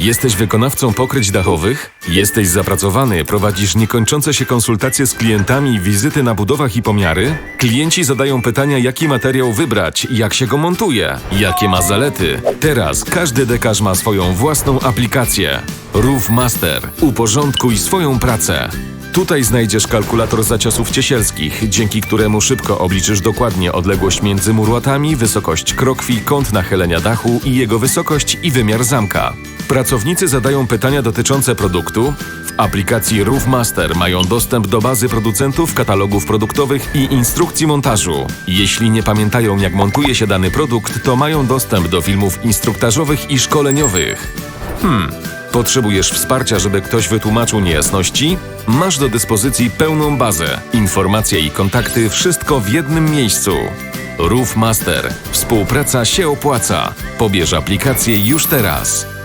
Jesteś wykonawcą pokryć dachowych? Jesteś zapracowany, prowadzisz niekończące się konsultacje z klientami, wizyty na budowach i pomiary? Klienci zadają pytania, jaki materiał wybrać, jak się go montuje, jakie ma zalety. Teraz każdy dekarz ma swoją własną aplikację. Roof Master. Uporządkuj swoją pracę. Tutaj znajdziesz kalkulator zaciosów ciesielskich, dzięki któremu szybko obliczysz dokładnie odległość między murłatami, wysokość krokwi, kąt nachylenia dachu i jego wysokość i wymiar zamka. Pracownicy zadają pytania dotyczące produktu. W aplikacji Roof Master mają dostęp do bazy producentów, katalogów produktowych i instrukcji montażu. Jeśli nie pamiętają jak montuje się dany produkt, to mają dostęp do filmów instruktażowych i szkoleniowych. Potrzebujesz wsparcia, żeby ktoś wytłumaczył niejasności? Masz do dyspozycji pełną bazę, informacje i kontakty, wszystko w jednym miejscu. Roof Master. Współpraca się opłaca. Pobierz aplikację już teraz.